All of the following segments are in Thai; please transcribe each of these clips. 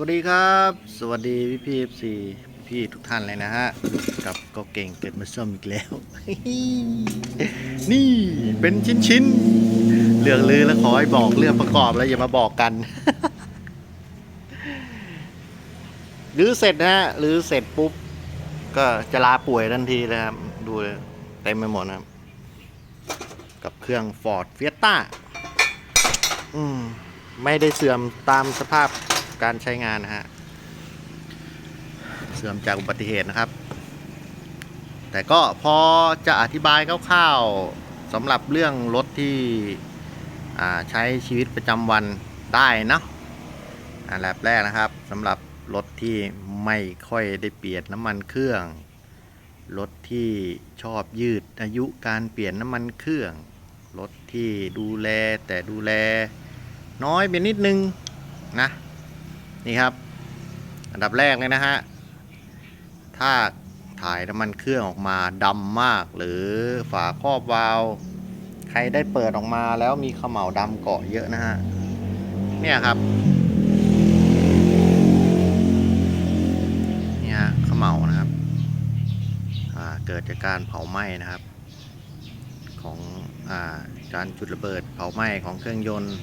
วัสดีครับ สวัสดีพี่พีเอฟซีพี่ทุกท่านเลยนะฮะกับก็เก่งเกิดมาซ่อมอีกแล้ว นี่เป็นชิ้นชิ้นๆเรื่องลือแล้วขอให้บอกเรื่องประกอบแล้วอย่ามาบอกกันหรือเสร็จนะฮะหรือเสร็จปุ๊บ ก็จะลาป่วยทันทีเลยครับ ดูเลยเต็มไปหมดนะครับ กับเครื่อง Ford Fiesta อืมไม่ได้เสื่อมตามสภาพ การใช้งานนะฮะ เสื่อมจากอุบัติเหตุนะครับ แต่ก็พอจะอธิบายคร่าวๆสำหรับเรื่องรถที่ใช้ชีวิตประจำวันได้นะอันดับแรกนะครับสำหรับรถที่ไม่ค่อยได้เปลี่ยนน้ำมันเครื่อง รถที่ชอบยืดอายุการเปลี่ยนน้ำมันเครื่อง รถที่ดูแลแต่ดูแลน้อยไปนิดนึงนะ นี่ครับ อันดับแรกเลยนะฮะ ถ้าถ่ายน้ำมันเครื่องออกมาดำมาก หรือฝาครอบวาล์วใครได้เปิดออกมาแล้วมีเขม่าดำเกาะเยอะนะฮะ เนี่ยครับเนี่ยฮะเขม่านะครับเกิดจากการเผาไหม้นะครับ ของอ่าการจุดระเบิดเผาไหม้ของเครื่องยนต์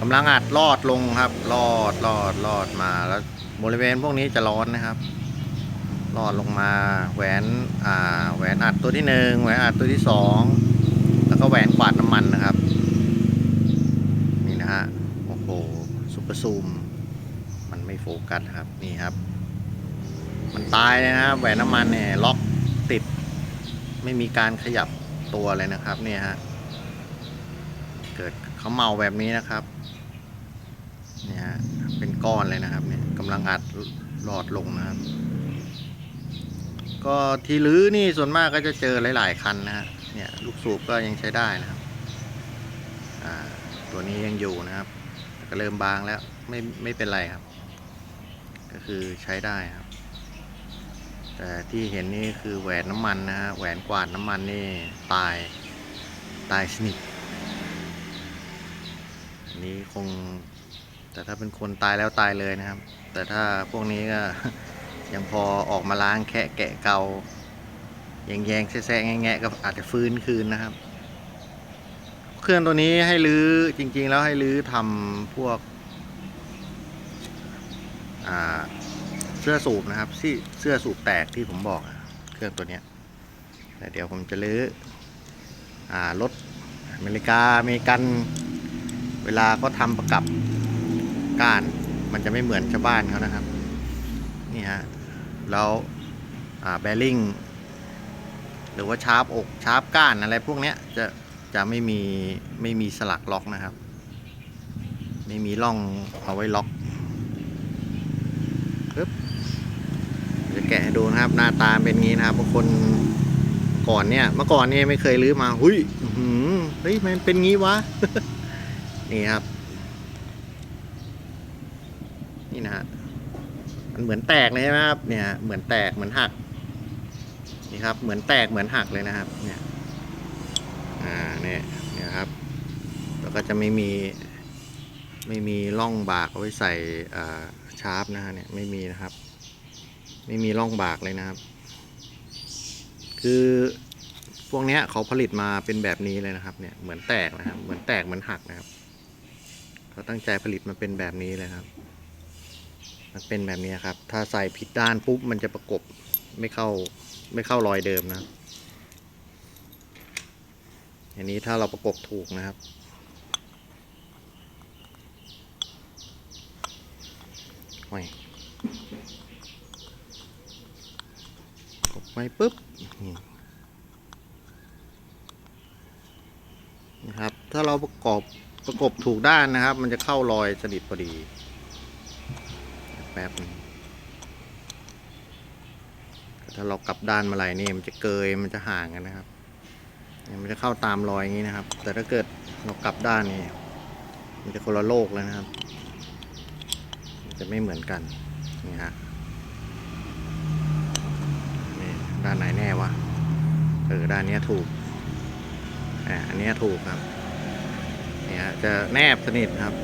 กำลังอัดลอดลงครับลอดลอดลอดมาแล้วบริเวณพวกนี้จะร้อนนะครับลอดลงมาแหวนอ่าแหวนอัดตัวที่หนึ่งแหวนอัดตัวที่สองแล้วก็แหวนกวาดน้ำมันนะครับ นี่นะฮะโอ้โหซุปเปอร์ซูม มันไม่โฟกัสครับนี่ครับ มันตายเลยนะครับแหวนน้ำมันเนี่ยล็อกติด ไม่มีการขยับตัวเลยนะครับเนี่ยฮะเกิด เขาเมาแบบนี้นะครับเนี่ยเป็นก้อนเลยนะครับเนี่ยกำลังอัดหลอดลงนะครับ ก็ที่ลื้อนี่ส่วนมากก็จะเจอหลาย ๆ คันนะฮะเนี่ยลูกสูบก็ยังใช้ได้นะครับอ่าตัวนี้ยังอยู่นะครับก็เริ่มบางแล้วไม่ไม่เป็นไรครับ ก็คือใช้ได้ครับ แต่ที่เห็นนี่คือแหวนน้ำมันนะฮะแหวนกวาดน้ำมันนี่ตายตายสนิท อันนี้คง แต่ถ้าเป็นคนตายแล้วตายเลยนะครับ แต่ถ้าพวกนี้ก็ยังพอออกมาล้างแคะแกะเกาแยงแยงแซะๆแงะก็อาจจะฟื้นคืนนะครับ เครื่องตัวนี้ให้รื้อจริง ๆ แล้วให้รื้อทำพวกเสื้อสูบนะครับที่เสื้อสูบแตกที่ผมบอกเครื่องตัวนี้แต่เดี๋ยวผมจะรื้อรถอเมริกาอเมริกัน เวลาก็ทำประกับก้านมันจะไม่เหมือนชาวบ้านเขานะครับ นี่ฮะ แล้วแบริ่งหรือว่าชาร์ปอกชาร์ปก้านอะไรพวกเนี้ยจะจะไม่มีไม่มีสลักล็อกนะครับ ไม่มีร่องเอาไว้ล็อกปึ๊บจะแกะให้ดูนะครับ หน้าตาเป็นงี้นะครับบางคนก่อนเนี่ยเมื่อก่อนเนี่ยไม่เคยรื้อมา หุยเฮ้ยมันเป็นงี้วะ นี่ครับ นี่นะฮะมันเหมือนแตกเลยใช่ไหมครับ เนี่ยเหมือนแตกเหมือนหัก นี่ครับ เหมือนแตกเหมือนหักเลยนะครับ เนี่ย อ่าเนี่ยเนี่ยครับ แล้วก็จะไม่มีไม่มีร่องบากเอาไว้ใส่อ่าชาร์ปนะฮะเนี่ยไม่มีนะครับ ไม่มีร่องบากเลยนะครับ คือพวกเนี้ยเขาผลิตมาเป็นแบบนี้เลยนะครับ เนี่ยเหมือนแตกนะครับ เหมือนแตกเหมือนหักนะครับ เขาตั้งใจผลิตมาเป็นแบบนี้เลยครับ มันเป็นแบบนี้ครับ ถ้าใส่ผิดด้านปุ๊บมันจะประกบไม่เข้าไม่เข้ารอยเดิมนะอันนี้ถ้าเราประกบถูกนะครับไว้กบไว้ปุ๊บนี่นะครับ ถ้าเราประกอบ ประกบถูกด้านนะครับ มันจะเข้ารอยสนิทพอดี แป๊บนึงถ้าเรากลับด้านมาไหรนี่มันจะเกยมันจะห่างกันนะครับมันจะเข้าตามรอยอย่างนี้นะครับ แต่ถ้าเกิดเรากลับด้านนี่มันจะคนละโลกเลยนะครับ มันจะไม่เหมือนกันนี่ฮะนี่ด้านไหนแน่วะเออด้านนี้ถูกอ่าอันนี้ถูกครับ เนี่ยจะแนบสนิทครับ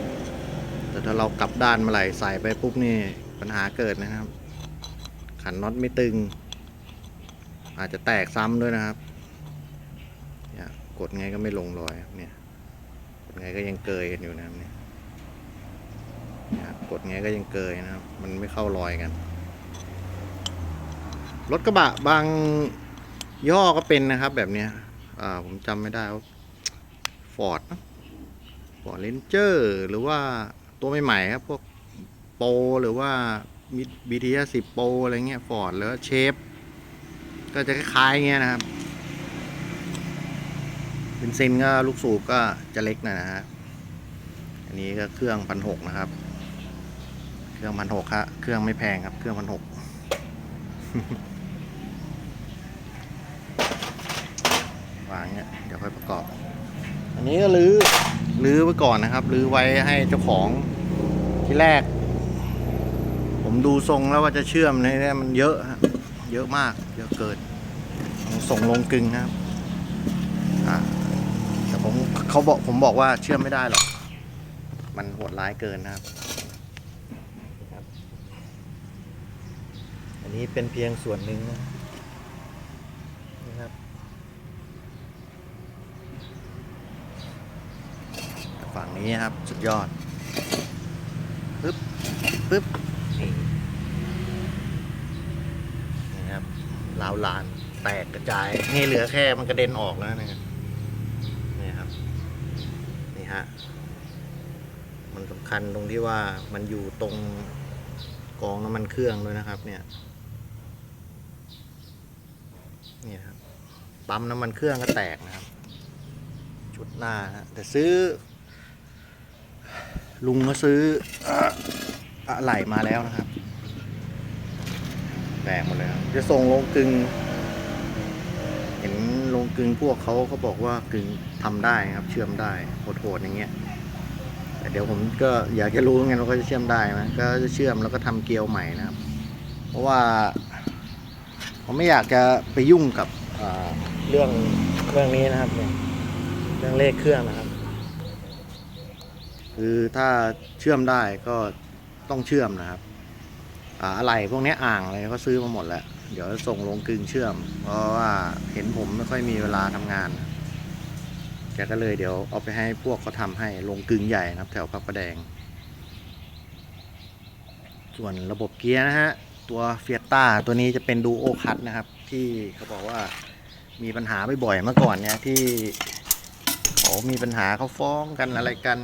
แต่ถ้าเรากลับด้านมื่อไหร่ใส่ไปปุ๊บนี่ปัญหาเกิดนะครับ ขันน็อตไม่ตึง อาจจะแตกซ้ำด้วยนะครับเนี่ยกดไงก็ไม่ลงรอยเนี่ยกดไงก็ยังเกยกันอยู่นะครับเนี่ยกดไงก็ยังเกยนะครับ มันไม่เข้ารอยกัน รถกระบะบางย่อก็เป็นนะครับแบบเนี้ย อ่า ผมจำไม่ได้ว่าฟอร์ดฟ อร์ดเลนเจอร์หรือว่าตัวใหม่ๆครับ พวกโปหรือว่าบีทีสิบโปอะไรเงี้ยฟอร์ดหรือเชฟก็จะคล้ายๆเงี้ยนะครับเบนเซนก็ลูกสูบก็จะเล็กนะฮะอันนี้ก็เครื่องพันหกนะครับ เครื่องพันหกครับเครื่องไม่แพงครับ เครื่องพันหกวางเนี่ยเดี๋ยวค่อยประกอบ อันนี้ก็รื้อ รื้อไว้ก่อนนะครับรื้อไว้ให้เจ้าของที่แรก ผมดูทรงแล้วว่าจะเชื่อมในนี้มันเยอะเยอะมากเยอะเกินส่งลงกึ่งนะครับแต่ผมเขาบอกผมบอกว่าเชื่อมไม่ได้หรอก มันโหดร้ายเกินนะครับครับอันนี้เป็นเพียงส่วนหนึ่งนะนะครับ ฝั่ง นี้ครับ สุดยอดปึ๊บปึ๊บนี่นี่ครับลาวลานแตกกระจายนี่เหลือแค่มันกระเด็นออกแล้วนะครับนี่ครับ นี่ฮะ มันสำคัญตรงที่ว่ามันอยู่ตรงกองน้ำมันเครื่องด้วยนะครับ เนี่ยนี่ครับปั๊มน้ำมันเครื่องก็แตกนะครับ ชุดหน้าฮะแต่ซื้อ ลุงก็ซื้ออะไหล่มาแล้วนะครับแตกหมดเลยครับจะส่งลงกึง เห็นลงกึงพวกเขาเขาบอกว่ากึงทำได้ครับ เชื่อมได้โหดๆอย่างเงี้ยแต่เดี๋ยวผมก็อยากจะรู้ไงว่าเขาจะเชื่อมได้ไหมก็จะเชื่อมแล้วก็ทำเกลียวใหม่นะครับ เพราะว่า ผมไม่อยากจะไปยุ่งกับเรื่องเรื่องนี้นะครับ เรื่องเลขเครื่องนะครับ คือถ้าเชื่อมได้ก็ต้องเชื่อมนะครับอะไรพวกนี้อ่างอะไรก็ซื้อมาหมดแล้ว เดี๋ยวส่งลงกึ่งเชื่อม เพราะว่าเห็นผมไม่ค่อยมีเวลาทำงานแกก็เลยเดี๋ยวเอาไปให้พวกเขาทำให้ลงกึ่งใหญ่นะครับแถวพระประแดง ส่วนระบบเกียร์นะฮะตัวเฟียต้าตัวนี้จะเป็นดูโอคัตนะครับ ที่เขาบอกว่ามีปัญหาบ่อยๆเมื่อก่อนเนี่ยที่เขามีปัญหาเขาฟ้องกันอะไรกัน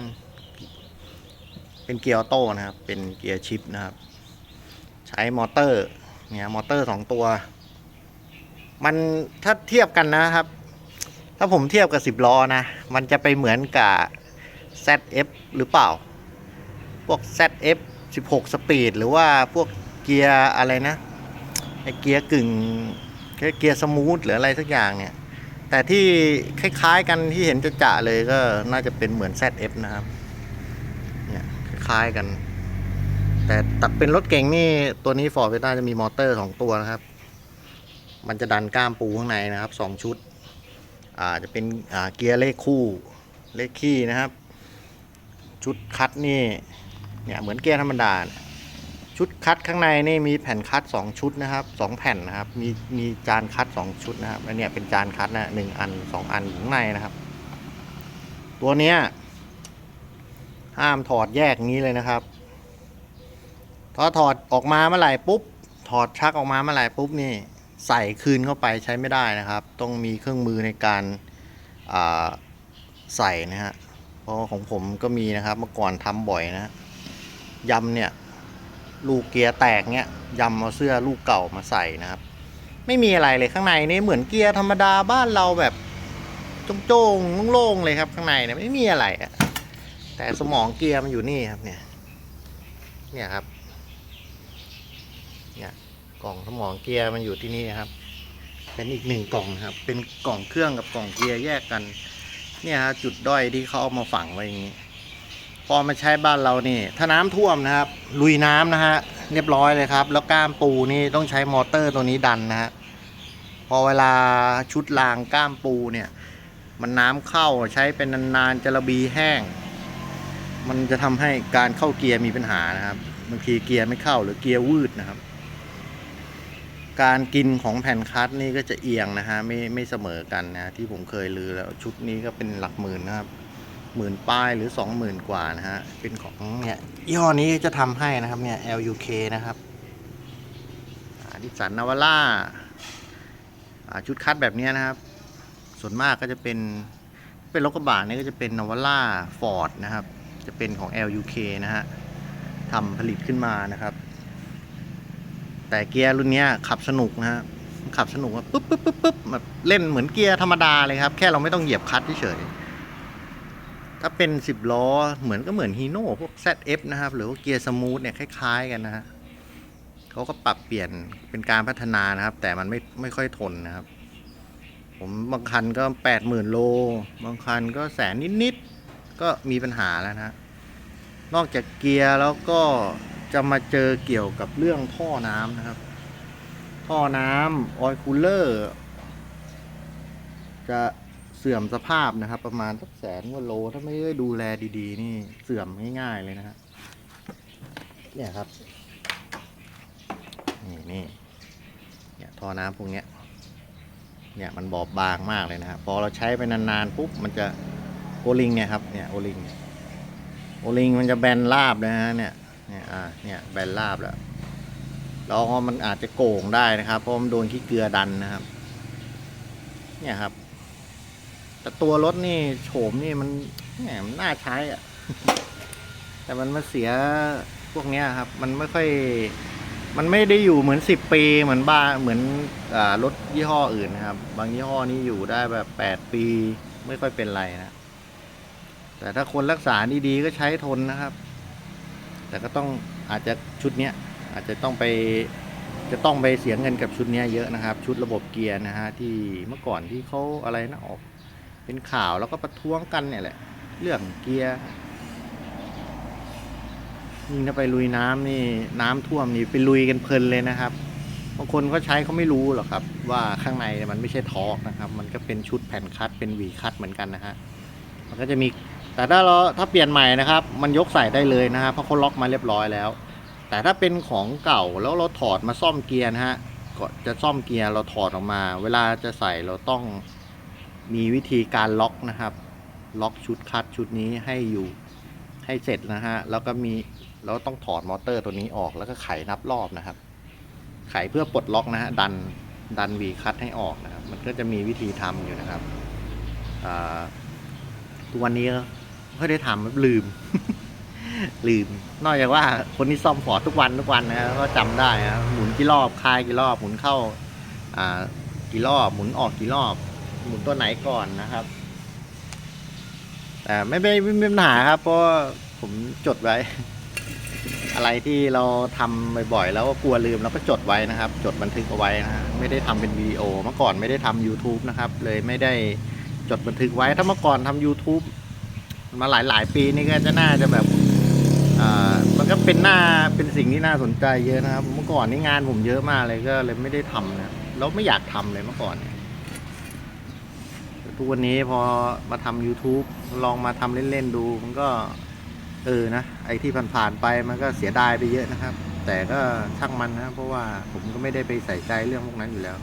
เป็นเกียร์ออโต้นะครับ เป็นเกียร์ชิปนะครับ ใช้มอเตอร์เนี่ยมอเตอร์สองตัว มันถ้าเทียบกันนะครับ ถ้าผมเทียบกับสิบล้อนะ มันจะไปเหมือนกับ ZF หรือเปล่า พวก ZF 16 สปีด หรือว่าพวกเกียร์อะไรนะไอเกียร์กึ่งเกียร์สมูทหรืออะไรสักอย่างเนี่ย แต่ที่คล้ายๆกันที่เห็นจะจะเลยก็น่าจะเป็นเหมือน ZF นะครับ คล้ายๆกัน แต่ตัดเป็นรถเก่งนี่ตัวนี้ฟอร์ดเวต้าจะมีมอเตอร์สองตัวนะครับ มันจะดันก้ามปูข้างในนะครับสองชุดอ่าจะเป็นอ่าเกียร์เลขคู่เลขขี้นะครับ ชุดคัดนี่เนี่ยเหมือนเกียร์ธรรมดาชุดคัดข้างในนี่มีแผ่นคัดสองชุดนะครับสองแผ่นนะครับ มีมีจานคัดสองชุดนะครับแล้วเนี่ยเป็นจานคัดนะหนึ่งอันสองอันอยู่ข้างในนะครับ ตัวเนี้ย ห้ามถอดแยกนี้เลยนะครับพอถอดออกมาเมื่อไหร่ปุ๊บ ถอดชักออกมาเมื่อไหร่ปุ๊บนี่ใส่คืนเข้าไปใช้ไม่ได้นะครับ ต้องมีเครื่องมือในการาใส่นะฮะเพราะของผมก็มีนะครับเมื่อก่อนทำบ่อยนะยำเนี่ยลูกเกียร์แตกเนี่ยยำเอาเสื้อลูกเก่ามาใส่นะครับ ไม่มีอะไรเลยข้างในนี่เหมือนเกียร์ธรรมดาบ้านเราแบบโจ้งๆโล่งๆเลยครับข้างในเนี่ยไม่มีอะไรอะ แต่สมองเกียร์มันอยู่นี่ครับเนี่ย เนี่ยครับ เนี่ยกล่องสมองเกียร์มันอยู่ที่นี่ครับ เป็นอีกหนึ่งกล่องครับ เป็นกล่องเครื่องกับกล่องเกียร์แยกกัน เนี่ยฮะจุดด้อยที่เขาเอามาฝังไว้อย่างนี้ พอมาใช้บ้านเรานี่ ถ้าน้ำท่วมนะครับ ลุยน้ำนะฮะเรียบร้อยเลยครับ แล้วก้ามปูนี่ต้องใช้มอเตอร์ตัวนี้ดันนะฮะพอเวลาชุดรางก้ามปูเนี่ย มันน้ำเข้าใช้เป็นนานๆจะระบีแห้ง มันจะทำให้การเข้าเกียร์มีปัญหานะครับบางทีเกียร์ไม่เข้าหรือเกียร์วืดนะครับ การกินของแผ่นคัสนี่ก็จะเอียงนะฮะไม่ไม่เสมอกันนะที่ผมเคยลือแล้วชุดนี้ก็เป็นหลักหมื่นนะครับหมื่นป้ายหรือสองหมื่นกว่านะฮะเป็นของเนี่ยยี่ห้อนี้จะทำให้นะครับเนี่ย LUK นะครับดิสันนาวาร่าชุดคัดแบบนี้นะครับ ส่วนมากก็จะเป็นเป็นรถกระบะนี่ก็จะเป็นนาวาร่าฟอร์ดนะครับ จะเป็นของ LUK นะฮะทำผลิตขึ้นมานะครับ แต่เกียร์รุ่นนี้ขับสนุกนะฮะขับสนุกปุ๊บปุ๊บปุ๊บปุ๊บแบบเล่นเหมือนเกียร์ธรรมดาเลยครับ แค่เราไม่ต้องเหยียบคลัตช์เฉยถ้าเป็น 10 ล้อเหมือนก็เหมือนฮีโน่พวก ZF นะครับ หรือว่าเกียร์สมูทเนี่ยคล้าย ๆ กันนะฮะเขาก็ปรับเปลี่ยนเป็นการพัฒนานะครับ แต่มันไม่ไม่ค่อยทนนะครับ ผมบางคันก็ 80,000 โล บางคันก็แสนนิด ๆ ก็มีปัญหาแล้วนะฮะนอกจากเกียร์แล้วก็จะมาเจอเกี่ยวกับเรื่องท่อน้ำนะครับ ท่อน้ำออยคูลเลอร์จะเสื่อมสภาพนะครับ ประมาณสักแสนกว่าโล ถ้าไม่ได้ดูแลดีๆ นี่เสื่อมง่ายๆเลยนะฮะเนี่ยครับ นี่นี่เนี่ยท่อน้ำพวกเนี้ยเนี่ยมันบอบบางมากเลยนะครับพอเราใช้ไปนานๆปุ๊บมันจะ โอลิงเนี่ยครับเนี่ยโอลิงโอลิงมันจะแบนราบนะฮะเนี่ยเนี่ยอ่าเนี่ยแบนราบแล้วแล้วมันอาจจะโก่งได้นะครับ เพราะมันโดนขี้เกลือดันนะครับ เนี่ยครับ แต่ตัวรถนี่โฉมนี่มันแหมมันน่าใช้อะแต่มันมาเสียพวกเนี้ยครับ มันไม่ค่อย มันไม่ได้อยู่เหมือนสิบปีเหมือนบ้าเหมือนอรถยี่ห้ออื่นนะครับ บางยี่ห้อนี้อยู่ได้แบบแปดปี ไม่ค่อยเป็นไรนะ แต่ถ้าคนรักษาดีๆก็ใช้ทนนะครับ แต่ก็ต้องอาจจะชุดเนี้ยอาจจะต้องไปจะต้องไปเสียเงินกับชุดเนี้ยเยอะนะครับ ชุดระบบเกียร์นะฮะที่เมื่อก่อนที่เขาอะไรนะออก เป็นข่าวแล้วก็ประท้วงกันเนี่ยแหละ เรื่องเกียร์ยิ่งถ้าไปลุยน้ำนี่น้ำท่วมนี่ไปลุยกันเพลินเลยนะครับบางคนเขาใช้เขาไม่รู้หรอกครับ ว่าข้างในมันไม่ใช่ทอกนะครับ มันก็เป็นชุดแผ่นคัดเป็นหวีคัดเหมือนกันนะฮะมันก็จะมี แต่ถ้าเราถ้าเปลี่ยนใหม่นะครับ มันยกใส่ได้เลยนะครับเพราะเขาล็อกมาเรียบร้อยแล้ว แต่ถ้าเป็นของเก่าแล้วเราถอดมาซ่อมเกียร์นะฮะก็จะซ่อมเกียร์เราถอดออกมา เวลาจะใส่เราต้องมีวิธีการล็อกนะครับ ล็อกชุดคัดชุดนี้ให้อยู่ให้เสร็จนะฮะแล้วก็มีเราต้องถอดมอเตอร์ตัวนี้ออกแล้วก็ไขนับรอบนะครับ ไขเพื่อปลดล็อกนะฮะดันดันวีคัตให้ออกนะครับ มันก็จะมีวิธีทำอยู่นะครับอ่าทุกวันนี้ก็ ค่อยได้ทำลืม ลืม นอกจากว่าคนที่ซ่อมฟอร์ดทุกวันทุกวันนะก็จำได้นะหมุนกี่รอบคลายกี่รอบหมุนเข้า อ่า กี่รอบหมุนออกกี่รอบ หมุนตัวไหนก่อนนะครับแต่ไม่ไม่ไม่มีปัญหาครับ เพราะผมจดไว้ อะไรที่เราทำบ่อยๆแล้วกลัวลืมเราก็จดไว้นะครับ จดบันทึกเอาไว้นะไม่ได้ทำเป็นวิดีโอเมื่อก่อนไม่ได้ทำ YouTube นะครับ เลยไม่ได้จดบันทึกไว้ถ้าเมื่อก่อนทำ YouTube มาหลายๆปีนี่ก็จะน่าจะแบบมันก็เป็นหน้าเป็นสิ่งที่น่าสนใจเยอะนะครับเมื่อก่อนนี่งานผมเยอะมากเลยก็เลยไม่ได้ทำนะแล้วไม่อยากทำเลยเมื่อก่อนแต่ทุกวันนี้พอมาทำ YouTube ลองมาทำเล่นๆดู มันก็ เออนะ ไอ้ที่ผ่านๆไปมันก็เสียดายไปเยอะนะครับ แต่ก็ช่างมันนะ เพราะว่าผมก็ไม่ได้ไปใส่ใจเรื่องพวกนั้นอยู่แล้ว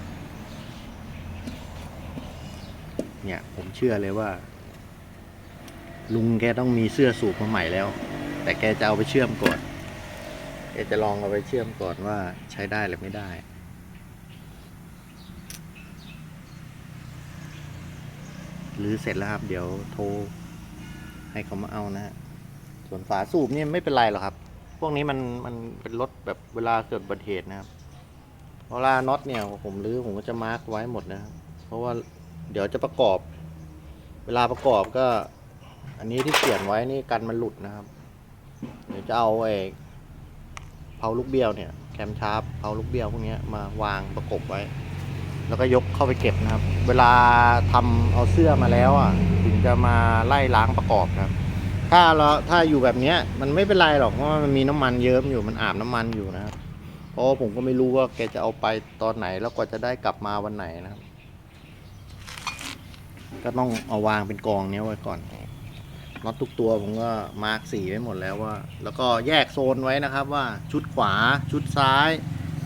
เนี่ยผมเชื่อเลยว่า ลุงแกต้องมีเสื้อสูบมาใหม่แล้ว แต่แกจะเอาไปเชื่อมก่อนแกจะลองเอาไปเชื่อมก่อนว่าใช้ได้หรือไม่ได้ หรือเสร็จแล้วครับ เดี๋ยวโทร ให้เขามาเอานะฮะส่วนฝาสูบนี่ไม่เป็นไรหรอกครับ พวกนี้มันมันเป็นรถแบบเวลาเกิดอุบัติเหตุนะครับเวลาน็อตเนี่ยผมรื้อผมก็จะมาร์กไว้หมดนะครับเพราะว่าเดี๋ยวจะประกอบ เวลาประกอบก็ อันนี้ที่เขียนไว้นี่กันมันหลุดนะครับ เดี๋ยวจะเอาไอ้เพาลูกเบี้ยวเนี่ยแคมชาร์ปเพาลูกเบี้ยวพวกนี้มาวางประกบไว้ แล้วก็ยกเข้าไปเก็บนะครับ เวลาทำเอาเสื้อมาแล้วอะถึงจะมาไล่ล้างประกอบนะครับถ้าเราถ้าอยู่แบบเนี้ยมันไม่เป็นไรหรอกเพราะมันมีน้ำมันเยิ้มอยู่มันอาบน้ำมันอยู่นะครับเพราะผมก็ไม่รู้ว่าแกจะเอาไปตอนไหนแล้วกว่าจะได้กลับมาวันไหนนะครับ ก็ต้องเอาวางเป็นกองเนี้ยไว้ก่อน น็อตทุกตัวผมก็มาร์กสีไว้หมดแล้วว่า แล้วก็แยกโซนไว้นะครับว่าชุดขวาชุดซ้าย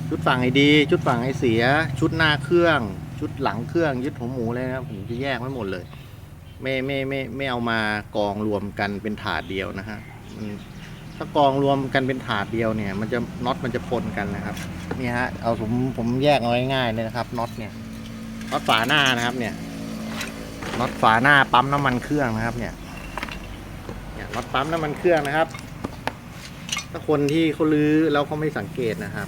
ชุดฝั่งไอดี ชุดฝั่งไอเสีย ชุดหน้าเครื่อง ชุดหลังเครื่องยึดหัวหมูเลยนะครับผมจะแยกไว้หมดเลย ไม่ไม่ไม่ไม่เอามากองรวมกันเป็นถาดเดียวนะฮะถ้ากองรวมกันเป็นถาดเดียวเนี่ย มันจะน็อตมันจะปนกันนะครับนี่ฮะเอาผมผมแยกเอาง่ายๆเลยนะครับน็อตเนี่ยน็อตฝาหน้านะครับเนี่ยน็อตฝาหน้าปั๊มน้ำมันเครื่องนะครับเนี่ย น็อตปั๊มน้ำมันเครื่องนะครับ ถ้าคนที่เขาลื้อแล้วเขาไม่สังเกตนะครับ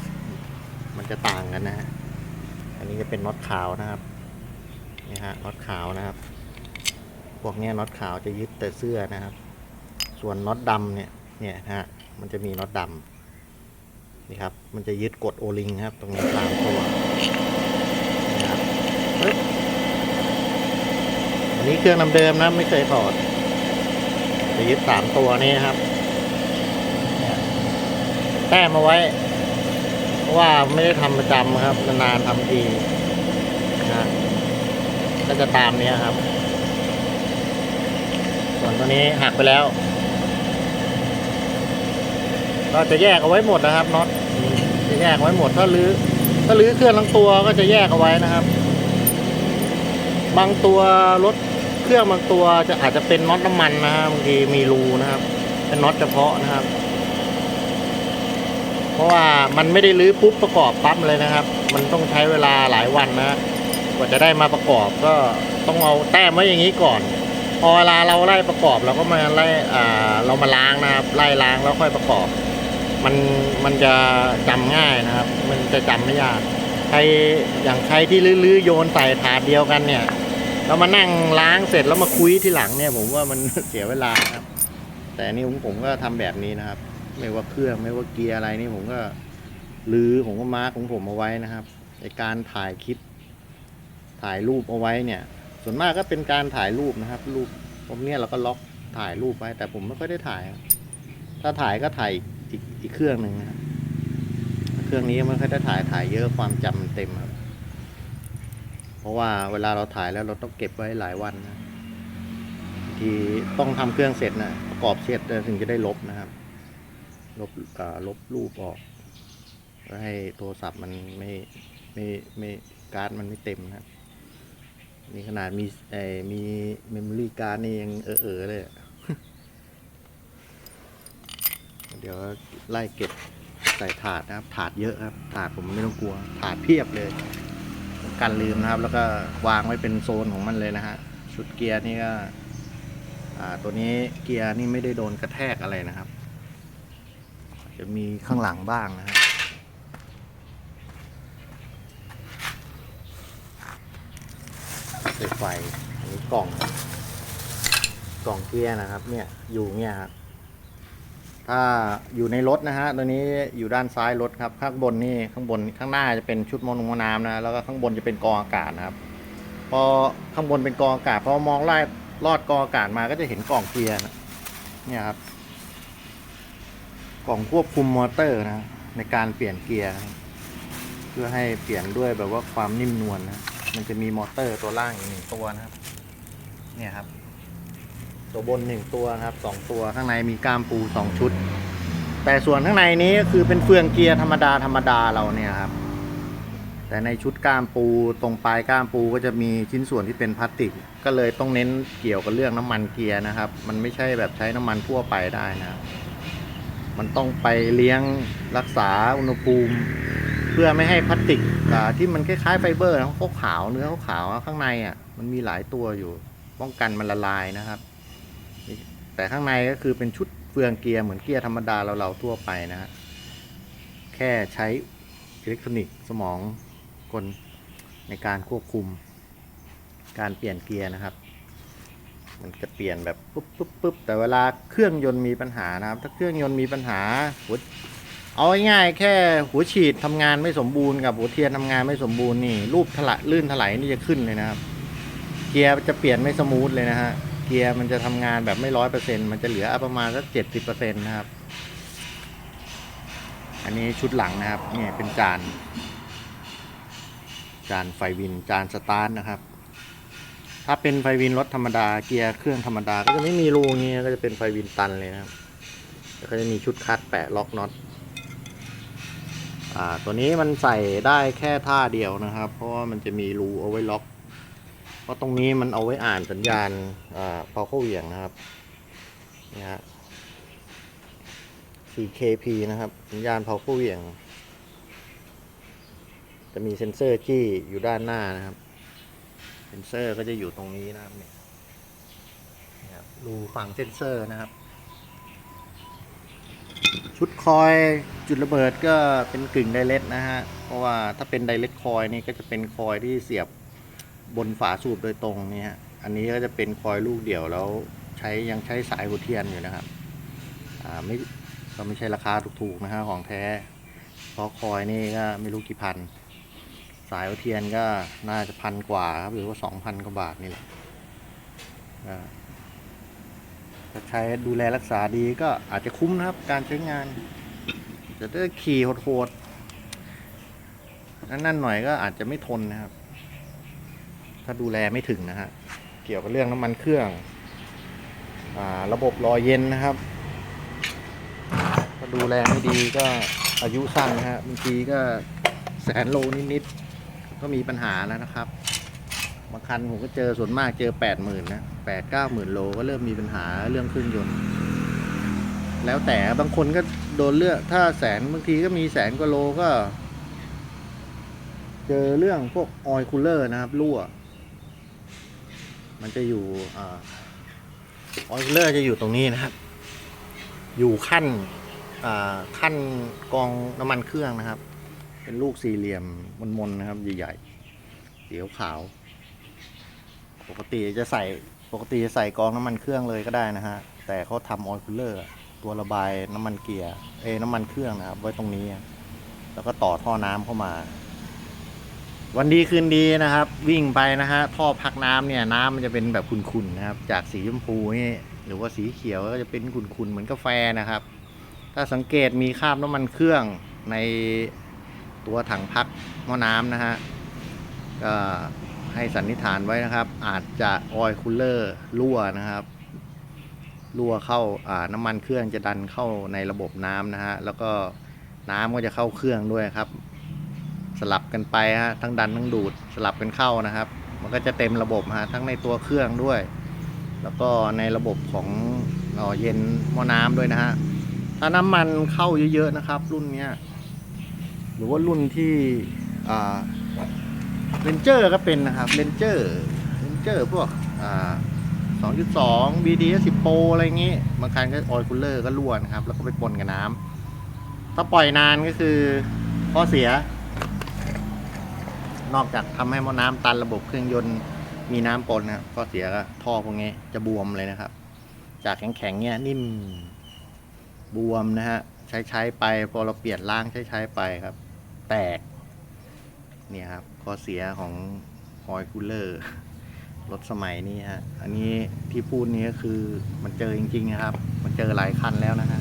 มันจะต่างกันนะฮะอันนี้จะเป็นน็อตขาวนะครับนี่ฮะน็อตขาวนะครับ พวกนี้น็อตขาวจะยึดแต่เสื้อนะครับ ส่วนน็อตดำเนี่ยเนี่ยฮะมันจะมีน็อตดำนี่ครับ มันจะยึดกดโอลิงครับ ตรงนี้สามตัวนี่ครับอันนี้เครื่องเดิมนะไม่เคยถอด จะยึดสามตัวนี้ครับแต้มเอาไว้ ว่าไม่ได้ทำประจำครับ นานๆทำทีนะฮะก็จะตามนี้ครับ ส่วนตัวนี้หักไปแล้ว ก็จะแยกเอาไว้หมดนะครับน็อตจะแยกเอาไว้หมดถ้าลื้อถ้าลื้อเครื่องทั้งตัวก็จะแยกเอาไว้นะครับ บางตัวรถ เครื่องบางตัวจะอาจจะเป็นน็อตน้ำมันนะฮะบางทีมีรูนะครับ เป็นน็อตเฉพาะนะครับ เพราะว่ามันไม่ได้ลื้อปุ๊บประกอบปั๊บเลยนะครับ มันต้องใช้เวลาหลายวันนะกว่าจะได้มาประกอบก็ต้องเอาแต้มไว้อย่างนี้ก่อน พอเวลาเราไล่ประกอบเราก็มาไล่อ่าเรามาล้างนะครับ ไล่ล้างแล้วค่อยประกอบ มันมันจะจำง่ายนะครับ มันจะจำไม่ยากใครอย่างใครที่ลื้อๆโยนใส่ถาดเดียวกันเนี่ย เรามานั่งล้างเสร็จแล้วมาคุยที่หลังเนี่ย ผมว่ามันเสียเวลาครับ แต่นี่ผมผมก็ทำแบบนี้นะครับ ไม่ว่าเครื่องไม่ว่าเกียร์อะไรนี่ผมก็ลื้อผมก็มาร์กของผมเอาไว้นะครับในการถ่ายคลิปถ่ายรูปเอาไว้เนี่ย ส่วนมากก็เป็นการถ่ายรูปนะครับ รูปตรงเนี้ยเราก็ล็อกถ่ายรูปไว้แต่ผมไม่ค่อยได้ถ่าย ถ้าถ่ายก็ถ่ายอีกอีกเครื่องหนึ่งนะครับเครื่องนี้ไม่ค่อยได้ถ่ายถ่ายเยอะความจำมันเต็มครับ ราะว่าเวลาเราถ่ายแล้วเราต้องเก็บไว้หลายวันนะบางทีต้องทำเครื่องเสร็จนะประกอบเสร็จถึงจะได้ลบนะครับ ลบลบรูปออกเพื่อให้โทรศัพท์มันไม่ไม่ไม่การ์ดมันไม่เต็มนะครับนี่ขนาดมีไอมีเมมโมรี่การ์ดนี่ยังเออเออๆเลย เดี๋ยวไล่เก็บใส่ถาดนะครับ ถาดเยอะครับ ถาดผมไม่ต้องกลัว ถาดเพียบเลย กันลืมนะครับ แล้วก็วางไว้เป็นโซนของมันเลยนะฮะชุดเกียร์นี่ก็ตัวนี้เกียร์นี่ไม่ได้โดนกระแทกอะไรนะครับ จะมีข้างหลังบ้างนะครับไฟอันนี้กล่อง กล่องเกียร์นะครับ เนี่ยอยู่เนี่ยครับ ถ้าอยู่ในรถนะฮะตัวนี้อยู่ด้านซ้ายรถครับ ข้างบนนี่ข้างบนข้างหน้าจะเป็นชุดมอนุมอน้ำนะ แล้วก็ข้างบนจะเป็นกองอากาศนะครับ พอข้างบนเป็นกองอากาศพอมองไล่ลอดกองอากาศมาก็จะเห็นกล่องเกียร์นะเนี่ยครับ กล่องควบคุมมอเตอร์นะ ในการเปลี่ยนเกียร์เพื่อให้เปลี่ยนด้วยแบบว่าความนิ่มนวลนะมันจะมีมอเตอร์ตัวล่างอีกหนึ่งตัวนะครับ เนี่ยครับ ตัวบนหนึ่งตัวนะครับสองตัวข้างในมีก้ามปูสองชุด แต่ส่วนข้างในนี้ก็คือเป็นเฟืองเกียร์ธรรมดาธรรมดาเราเนี่ยครับ แต่ในชุดก้ามปูตรงปลายก้ามปูก็จะมีชิ้นส่วนที่เป็นพลาสติก ก็เลยต้องเน้นเกี่ยวกับเรื่องน้ำมันเกียร์นะครับ มันไม่ใช่แบบใช้น้ำมันทั่วไปได้นะครับมันต้องไปเลี้ยงรักษาอุณหภูมิ เพื่อไม่ให้พลาสติกที่มันคล้ายๆไฟเบอร์เขาขาวเนื้อเขาขาวข้างในอะมันมีหลายตัวอยู่ป้องกันมันละลายนะครับ แต่ข้างในก็คือเป็นชุดเฟืองเกียร์เหมือนเกียร์ธรรมดาเราเราๆทั่วไปนะฮะแค่ใช้อิเล็กทรอนิกส์สมองกลในการควบคุม การเปลี่ยนเกียร์นะครับ มันจะเปลี่ยนแบบปุ๊บปุ๊บปุ๊บแต่เวลาเครื่องยนต์มีปัญหานะครับ ถ้าเครื่องยนต์มีปัญหาหัวเอาง่ายๆแค่หัวฉีดทำงานไม่สมบูรณ์กับหัวเทียนทำงานไม่สมบูรณ์นี่รูปถลายลื่นถลายนี่จะขึ้นเลยนะครับ เกียร์จะเปลี่ยนไม่สมูทเลยนะฮะ เกียร์มันจะทำงานแบบไม่ร้อยเปอร์เซ็นมันจะเหลือประมาณสักเจ็ดสิบเปอร์เซ็นต์นะครับ อันนี้ชุดหลังนะครับนี่เป็นจาน จานไฟวินจานสตาร์ทนะครับ ถ้าเป็นไฟวินรถธรรมดาเกียร์เครื่องธรรมดา ก็จะไม่มีรูงเงี้ยก็จะเป็นไฟวินตันเลยนะครับแล้วก็จะมีชุดคัดแปะล็อกน็อตอ่าตัวนี้มันใส่ได้แค่ท่าเดียวนะครับ เพราะว่ามันจะมีรูเอาไว้ล็อก เพราะตรงนี้มันเอาไว้อ่านสัญญาณอ่าพอเข้าเหวี่ยงนะครับนี่ฮะ 4KP นะครับ สัญญาณเผาเข้าเหวี่ยง จะมีเซ็นเซอร์จี้อยู่ด้านหน้านะครับ เซ็นเซอร์ก็จะอยู่ตรงนี้นะครับเนี่ยนะครับรูฝั่งเซ็นเซอร์นะครับ ชุดคอยจุดระเบิดก็เป็นกึ่งไดเรกนะฮะ เพราะว่าถ้าเป็นไดเรกคอยนี่ก็จะเป็นคอยที่เสียบ บนฝาสูบโดยตรงนี่ฮะอันนี้ก็จะเป็นคอยลูกเดี่ยวแล้วใช้ยังใช้สายหัวเทียนอยู่นะครับอ่าไม่ก็ไม่ใช่ราคาถูกๆนะฮะของแท้เพราะคอยนี่ก็ไม่รู้กี่พัน สายหัวเทียนก็น่าจะพันกว่าครับหรือว่าสองพันกว่าบาทนี่แหละก็ถ้าใช้ดูแลรักษาดีก็อาจจะคุ้มนะครับ การใช้งาน จะถ้าขี่โหดๆนั่นๆหน่อยก็อาจจะไม่ทนนะครับ ถ้าดูแลไม่ถึงนะฮะ เกี่ยวกับเรื่องน้ำมันเครื่องอระบบรอเย็นนะครับถ้าดูแลไม่ดีก็อายุสั้นนะฮะบางทีก็แสนโลนิดๆก็มีปัญหาแล้วนะครับบางคันผมก็เจอส่วนมากเจอแปดหมื่นนะแปดเก้าหมื่นโลก็เริ่มมีปัญหาเรื่องเครื่องยนต์ แล้วแต่บางคนก็โดนเลือกถ้าแสนบางทีก็มีแสนกว่าโลก็ เจอเรื่องพวกออยล์คูลเลอร์นะครับรั่ว มันจะอยู่ออยเลอร์จะอยู่ตรงนี้นะครับ อยู่ขั้นขั้นกองน้ำมันเครื่องนะครับ เป็นลูกสี่เหลี่ยมมนๆนะครับ ใหญ่ๆเสียวขาว ปกติจะใส่ปกติจะใส่กองน้ำมันเครื่องเลยก็ได้นะฮะ แต่เขาทำออยคูลเลอร์ตัวระบายน้ำมันเกียร์เอน้ำมันเครื่องนะครับ ไว้ตรงนี้ แล้วก็ต่อท่อน้ำเข้ามา วันดีคืนดีนะครับ วิ่งไปนะฮะท่อพักน้ำเนี่ยน้ำมันจะเป็นแบบขุ่นๆนะครับ จากสีชมพูนี่หรือว่าสีเขียวก็จะเป็นขุ่นๆเหมือนกาแฟนะครับ ถ้าสังเกตมีคราบน้ำมันเครื่องในตัวถังพักหม้อน้ำนะฮะก็ให้สันนิษฐานไว้นะครับ อาจจะออยล์คูลเลอร์รั่วนะครับรั่วเข้าอ่าน้ำมันเครื่องจะดันเข้าในระบบน้ำนะฮะแล้วก็น้ำก็จะเข้าเครื่องด้วยครับ สลับกันไปฮะทั้งดันทั้งดูดสลับกันเข้านะครับ มันก็จะเต็มระบบฮะทั้งในตัวเครื่องด้วย แล้วก็ในระบบของเอ่อเย็นหม้อน้ำด้วยนะฮะถ้าน้ำมันเข้าเยอะๆนะครับ รุ่นเนี้ยหรือว่ารุ่นที่เรนเจอร์ก็เป็นนะครับเรนเจอร์เรนเจอร์พวกอ่า2.2 BD 10 Pro อะไรอย่างงี้บางคันก็ออยล์คูลเลอร์ก็รั่วนะครับ แล้วก็ไปปนกับน้ำถ้าปล่อยนานก็คือข้อเสีย นอกจากทำให้มอน้ำตันระบบเครื่องยนต์มีน้ำปนนะครับก็เสียก็ท่อพวกนี้จะบวมเลยนะครับ จากแข็งๆเนี่ยนิ่มบวมนะฮะใช้ใช้ไปพอเราเปลี่ยนล้างใช้ใช้ไปครับ แตกเนี่ยครับข้อเสียของออยคูลเลอร์รถสมัยนี้ฮะอันนี้ที่พูดนี้ก็คือมันเจอจริงๆนะครับ มันเจอหลายคันแล้วนะฮะ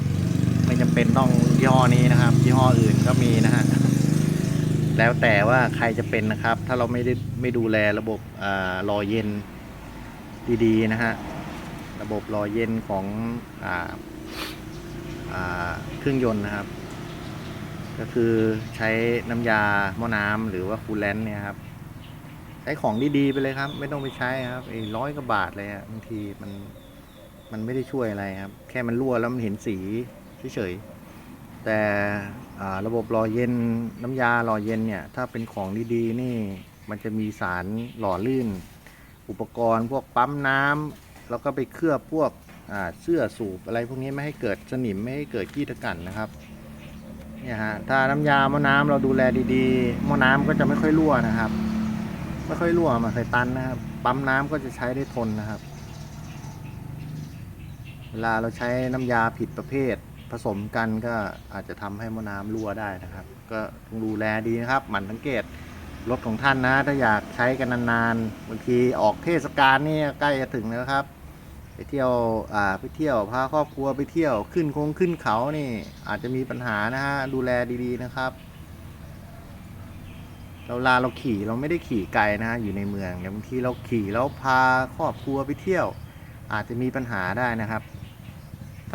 ไม่จำเป็นต้องยี่ห้อนี้นะครับยี่ห้ออื่นก็มีนะฮะ แล้วแต่ว่าใครจะเป็นนะครับ ถ้าเราไม่ได้ไม่ดูแลระบบรอเย็นดีๆนะฮะ ระบบรอเย็นของอาอาเครื่องยนต์นะครับ ก็คือใช้น้ำยาหม้อน้ำหรือว่าคูลแลนต์เนี่ยครับ ใช้ของดีๆไปเลยครับ ไม่ต้องไปใช้ครับไอ้ร้อยกว่าบาทเลยฮะบางทีมันมันไม่ได้ช่วยอะไรครับ แค่มันรั่วแล้วมันเห็นสีเฉยๆแต่ ระบบหล่อเย็นน้ำยาหล่อเย็นเนี่ยถ้าเป็นของดีๆนี่มันจะมีสารหล่อลื่น อุปกรณ์พวกปั๊มน้ำแล้วก็ไปเคลือบพวกเสื้อสูบอะไรพวกนี้ไม่ให้เกิดสนิมไม่ให้เกิดขี้ตะกั่นนะครับเนี่ยฮะถ้าน้ำยาหม้อน้ำเราดูแลดีๆหม้อน้ำก็จะไม่ค่อยรั่วนะครับ ไม่ค่อยรั่วมาใส่ตันนะครับ ปั๊มน้ำก็จะใช้ได้ทนนะครับ เวลาเราใช้น้ำยาผิดประเภท ผสมกันก็อาจจะทำให้มอน้ำรั่วได้นะครับ ก็ต้องดูแลดีนะครับ หมั่นสังเกตรถของท่านนะ ถ้าอยากใช้กันนานๆบางทีออกเทศกาลนี่ใกล้จะถึงแล้วครับ ไปเที่ยวอ่าไปเที่ยวพาครอบครัวไปเที่ยวขึ้นคงขึ้นเขานี่ อาจจะมีปัญหานะฮะดูแลดีๆนะครับเราลาเราขี่เราไม่ได้ขี่ไกลนะฮะอยู่ในเมืองเดี๋ยวบางทีเราขี่แล้วพาครอบครัวไปเที่ยว อาจจะมีปัญหาได้นะครับ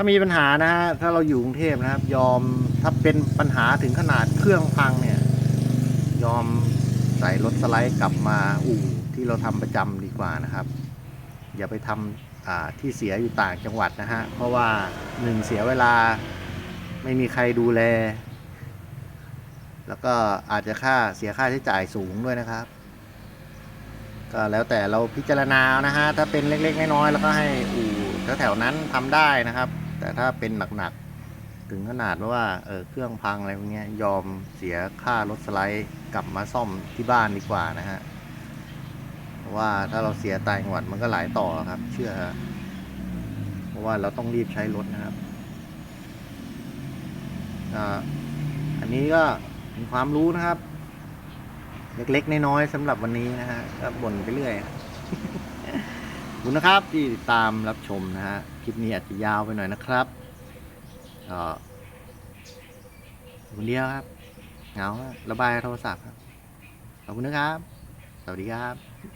ามีปัญหานะฮะถ้าเราอยู่กรุงเทพนะครับ ยอมถ้าเป็นปัญหาถึงขนาดเครื่องพังเนี่ย ยอมใส่รถสไลด์กลับมาอู่ที่เราทำประจำดีกว่านะครับ อย่าไปทำอ่าที่เสียอยู่ต่างจังหวัดนะฮะเพราะว่าหนึ่งเสียเวลาไม่มีใครดูแล แล้วก็อาจจะค่าเสียค่าใช้จ่ายสูงด้วยนะครับ ก็แล้วแต่เราพิจารณานะฮะถ้าเป็นเล็กๆน้อยๆแล้วก็ให้อู่แถวๆนั้นทำได้นะครับ แต่ถ้าเป็นหนักๆ ถึงขนาดว่าเออเครื่องพังอะไรพวกเนี้ยยอมเสียค่ารถสไลด์กลับมาซ่อมที่บ้านดีกว่านะฮะเพราะว่าถ้าเราเสียตางจังหวัดมันก็หลายต่อครับ เชื่อ เพราะว่าเราต้องรีบใช้รถนะครับอันนี้ก็เป็นความรู้นะครับ เล็กๆน้อยๆสำหรับวันนี้นะฮะก็บ่นไปเรื่อยขอบคุณนะครับที่ติดตามรับชมนะฮะ คลิปนี้อาจจะยาวไปหน่อยนะครับก็คนเดียวครับเหงาระบายโทรศัพท์ครับขอบคุณนะครับ สวัสดีครับ